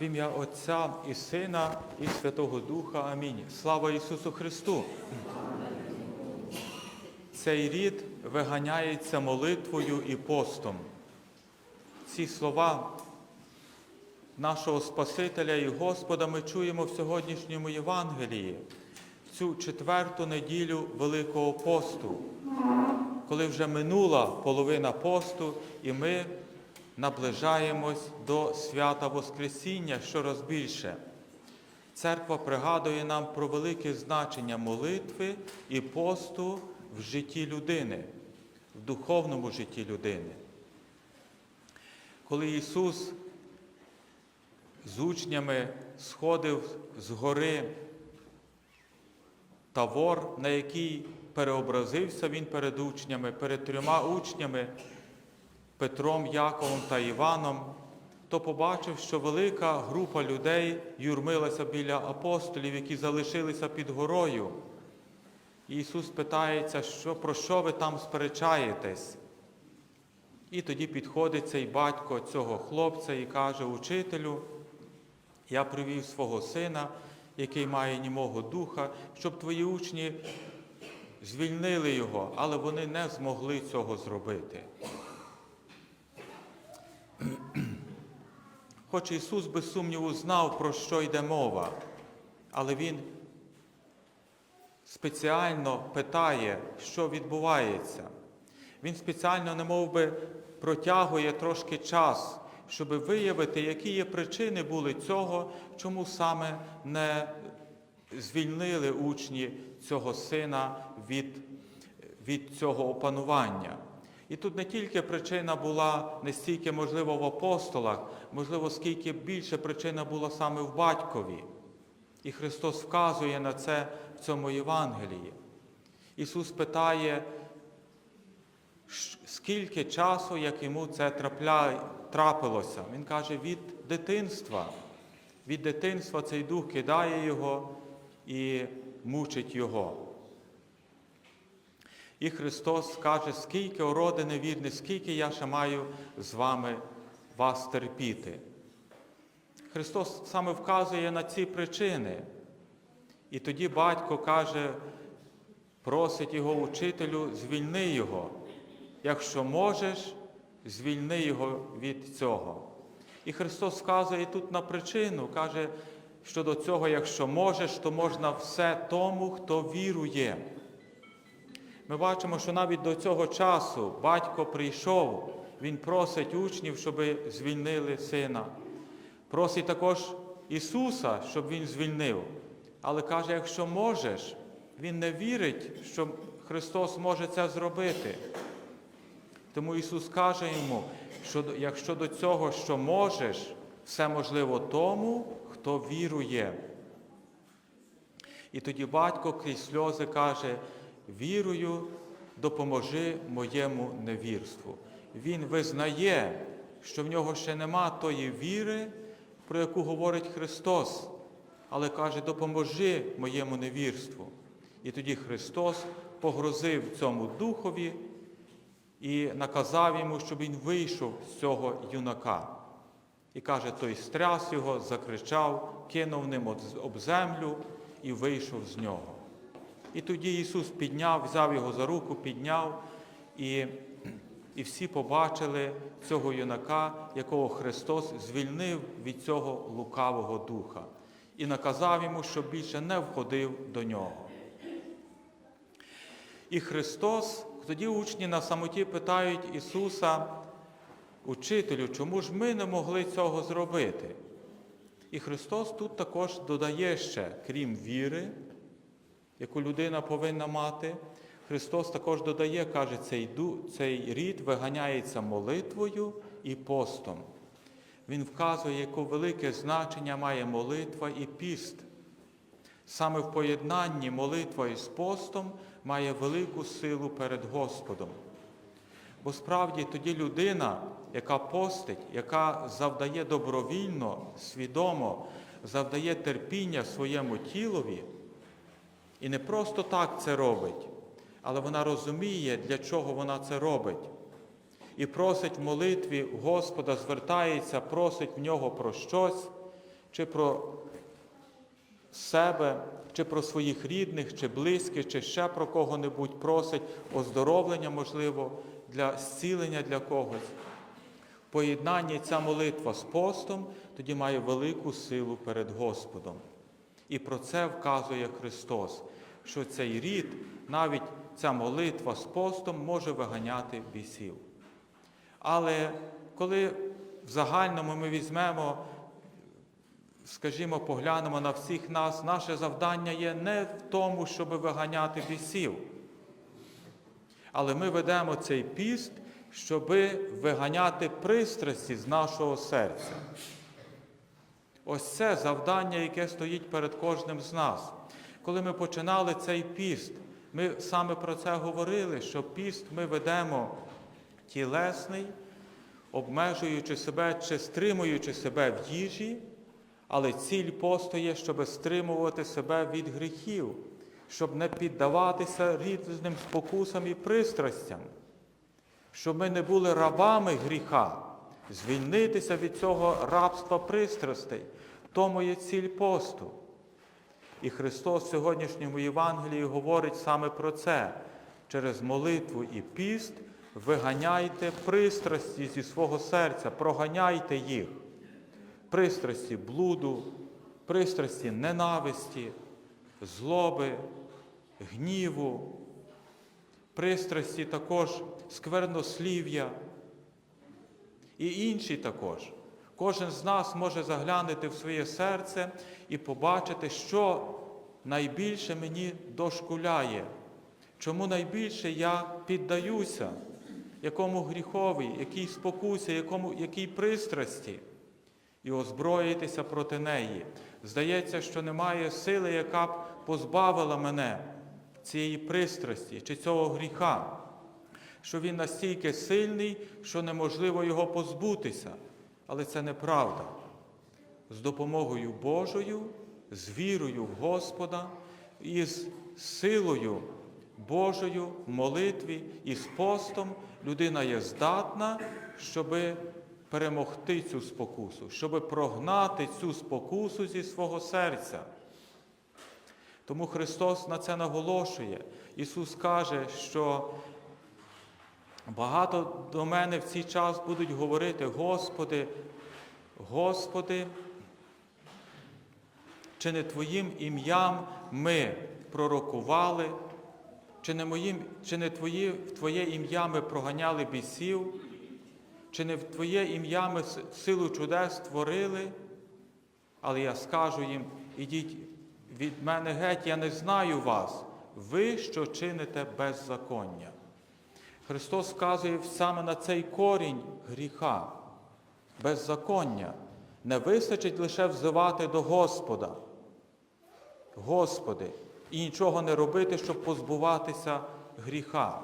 В ім'я Отця і Сина, і Святого Духа. Амінь. Слава Ісусу Христу! Цей рід виганяється молитвою і постом. Ці слова нашого Спасителя і Господа ми чуємо в сьогоднішньому Євангелії, в цю четверту неділю Великого посту, коли вже минула половина посту, і ми наближаємось до свята Воскресіння щораз більше. Церква пригадує нам про велике значення молитви і посту в житті людини, в духовному житті людини. Коли Ісус з учнями сходив з гори Тавор, на який переобразився Він перед учнями, перед трьома учнями Петром, Яковом та Іваном, то побачив, що велика група людей юрмилася біля апостолів, які залишилися під горою. І Ісус питається, що, про що ви там сперечаєтесь? І тоді підходить цей батько цього хлопця і каже учителю, я привів свого сина, який має німого духа, щоб твої учні звільнили його, але вони не змогли цього зробити. Хоч Ісус, без сумніву, знав, про що йде мова, але Він спеціально питає, що відбувається. Він спеціально, немов би, протягує трошки час, щоб виявити, які є причини були цього, чому саме не звільнили учні цього сина від, від цього опанування. І тут не тільки причина була не стільки, можливо, в апостолах, можливо, скільки більше причина була саме в батькові. І Христос вказує на це в цьому Євангелії. Ісус питає, скільки часу, як йому це трапилося. Він каже, від дитинства. Від дитинства цей дух кидає його і мучить його. І Христос каже, скільки ороди невірне, скільки я ще маю з вами вас терпіти. Христос саме вказує на ці причини. І тоді батько каже, просить його учителю, звільни його. Якщо можеш, звільни його від цього. І Христос вказує тут на причину, каже, що до цього, якщо можеш, то можна все тому, хто вірує. Ми бачимо, що навіть до цього часу батько прийшов, він просить учнів, щоб звільнили сина. Просить також Ісуса, щоб Він звільнив. Але каже, якщо можеш, Він не вірить, що Христос може це зробити. Тому Ісус каже йому, що якщо до цього, що можеш, все можливо тому, хто вірує. І тоді батько крізь сльози каже, вірую, допоможи моєму невірству. Він визнає, що в нього ще нема тої віри, про яку говорить Христос, але каже, допоможи моєму невірству. І тоді Христос погрозив цьому духові і наказав йому, щоб він вийшов з цього юнака. І каже, той стряс його, закричав, кинув ним об землю і вийшов з нього. І тоді Ісус підняв, взяв його за руку, підняв, і і всі побачили цього юнака, якого Христос звільнив від цього лукавого духа, і наказав йому, щоб більше не входив до нього. І Христос, тоді учні на самоті питають Ісуса, Учителю, чому ж ми не могли цього зробити? І Христос тут також додає ще, крім віри, яку людина повинна мати, Христос також додає, каже, цей, цей рід виганяється молитвою і постом. Він вказує, яке велике значення має молитва і піст. Саме в поєднанні молитва із постом має велику силу перед Господом. Бо справді тоді людина, яка постить, яка завдає добровільно, свідомо, завдає терпіння своєму тілові, і не просто так це робить, але вона розуміє, для чого вона це робить. І просить в молитві Господа, звертається, просить в нього про щось, чи про себе, чи про своїх рідних, чи близьких, чи ще про кого-небудь просить оздоровлення, можливо, для зцілення для когось. В поєднанні ця молитва з постом тоді має велику силу перед Господом. І про це вказує Христос, що цей рід, навіть ця молитва з постом може виганяти бісів. Але коли в загальному ми візьмемо, скажімо, поглянемо на всіх нас, наше завдання є не в тому, щоб виганяти бісів. Але ми ведемо цей піст, щоб виганяти пристрасті з нашого серця. Ось це завдання, яке стоїть перед кожним з нас. Коли ми починали цей піст, ми саме про це говорили, що піст ми ведемо тілесний, обмежуючи себе чи стримуючи себе в їжі, але ціль посту є, щоб стримувати себе від гріхів, щоб не піддаватися різним спокусам і пристрастям, щоб ми не були рабами гріха, звільнитися від цього рабства пристрастей. Тому є ціль посту. І Христос в сьогоднішньому Євангелії говорить саме про це. Через молитву і піст виганяйте пристрасті зі свого серця, проганяйте їх. Пристрасті блуду, пристрасті ненависті, злоби, гніву, пристрасті також сквернослів'я і інші також. Кожен з нас може заглянути в своє серце і побачити, що найбільше мені дошкуляє, чому найбільше я піддаюся, якому гріхові, якій спокусі, якому, якій пристрасті, і озброїтися проти неї. Здається, що немає сили, яка б позбавила мене цієї пристрасті чи цього гріха, що він настільки сильний, що неможливо його позбутися. Але це неправда. З допомогою Божою, з вірою в Господа і з силою Божою в молитві і з постом людина є здатна, щоб перемогти цю спокусу, щоб прогнати цю спокусу зі свого серця. Тому Христос на це наголошує. Ісус каже, що Багато до мене в цей час будуть говорити, Господи, Господи, чи не Твоїм ім'ям ми пророкували, чи не, моїм, чи не Твоє, в Твоє ім'я ми проганяли бісів, чи не в Твоє ім'я ми силу чудес створили, але я скажу їм, ідіть від мене геть, я не знаю вас, ви, що чините беззаконня. Христос вказує саме на цей корінь гріха, беззаконня. Не вистачить лише взивати до Господа, Господи, і нічого не робити, щоб позбуватися гріха.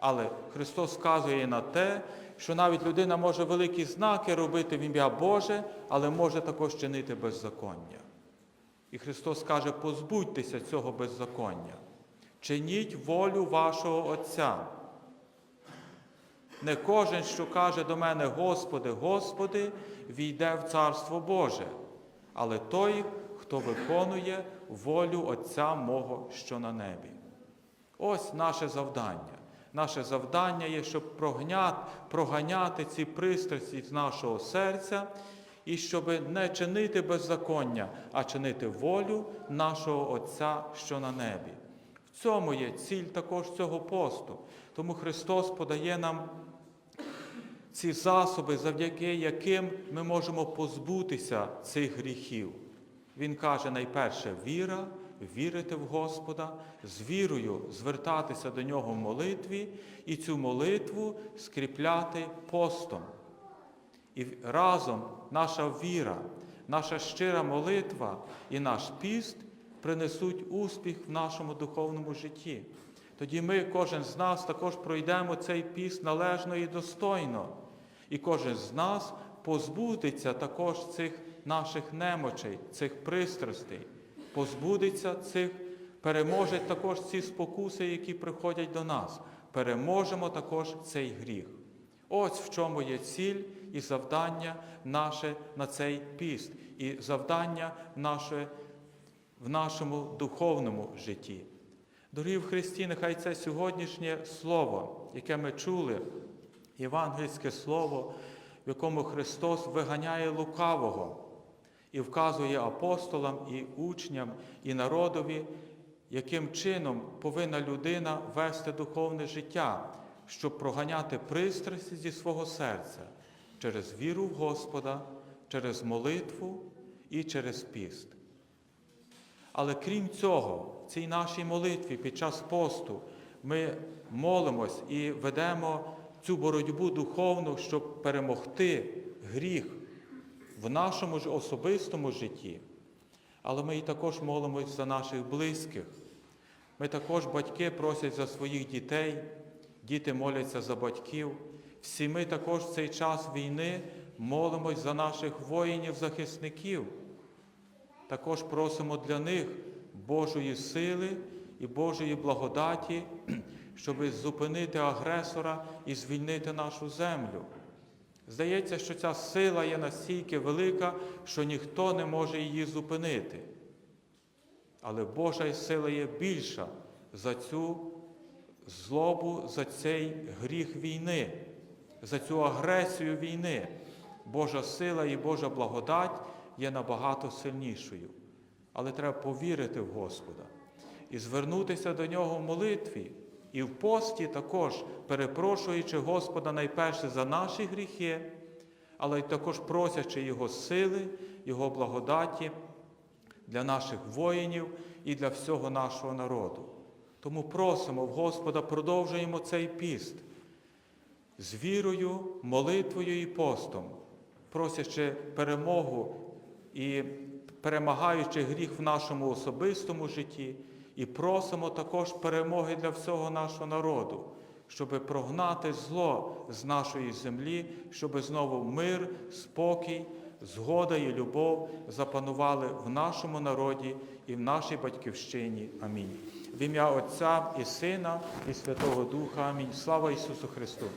Але Христос вказує на те, що навіть людина може великі знаки робити в ім'я Боже, але може також чинити беззаконня. І Христос каже, позбудьтеся цього беззаконня, чиніть волю вашого Отця. Не кожен, що каже до мене, Господи, Господи, війде в Царство Боже, але той, хто виконує волю Отця мого, що на небі. Ось наше завдання. Наше завдання є, щоб прогняти, проганяти ці пристрасті з нашого серця і щоб не чинити беззаконня, а чинити волю нашого Отця, що на небі. В цьому є ціль також цього посту. Тому Христос подає нам ці засоби, завдяки яким ми можемо позбутися цих гріхів. Він каже найперше віра, вірити в Господа, з вірою звертатися до Нього в молитві і цю молитву скріпляти постом. І разом наша віра, наша щира молитва і наш піст принесуть успіх в нашому духовному житті. Тоді ми, кожен з нас, також пройдемо цей піст належно і достойно. І кожен з нас позбудеться також цих наших немочей, цих пристрастей, позбудеться цих, переможе також ці спокуси, які приходять до нас. Переможемо також цей гріх. Ось в чому є ціль і завдання наше на цей піст, і завдання наше в нашому духовному житті. Дорогі в Христі, нехай це сьогоднішнє слово, яке ми чули, євангельське слово, в якому Христос виганяє лукавого і вказує апостолам і учням, і народові, яким чином повинна людина вести духовне життя, щоб проганяти пристрасті зі свого серця через віру в Господа, через молитву і через піст. Але крім цього, в цій нашій молитві під час посту ми молимось і ведемо цю боротьбу духовну, щоб перемогти гріх в нашому ж особистому житті. Але ми і також молимось за наших близьких. Ми також батьки просять за своїх дітей, діти моляться за батьків. Всі ми також в цей час війни молимось за наших воїнів-захисників. Також просимо для них Божої сили і Божої благодаті, щоб зупинити агресора і звільнити нашу землю. Здається, що ця сила є настільки велика, що ніхто не може її зупинити. Але Божа сила є більша за цю злобу, за цей гріх війни, за цю агресію війни. Божа сила і Божа благодать є набагато сильнішою. Але треба повірити в Господа і звернутися до Нього в молитві, і в пості також, перепрошуючи Господа найперше за наші гріхи, але й також просячи Його сили, Його благодаті для наших воїнів і для всього нашого народу. Тому просимо в Господа, продовжуємо цей піст з вірою, молитвою і постом, просячи перемогу і перемагаючи гріх в нашому особистому житті, і просимо також перемоги для всього нашого народу, щоб прогнати зло з нашої землі, щоб знову мир, спокій, згода і любов запанували в нашому народі і в нашій батьківщині. Амінь. В ім'я Отця і Сина, і Святого Духа. Амінь. Слава Ісусу Христу!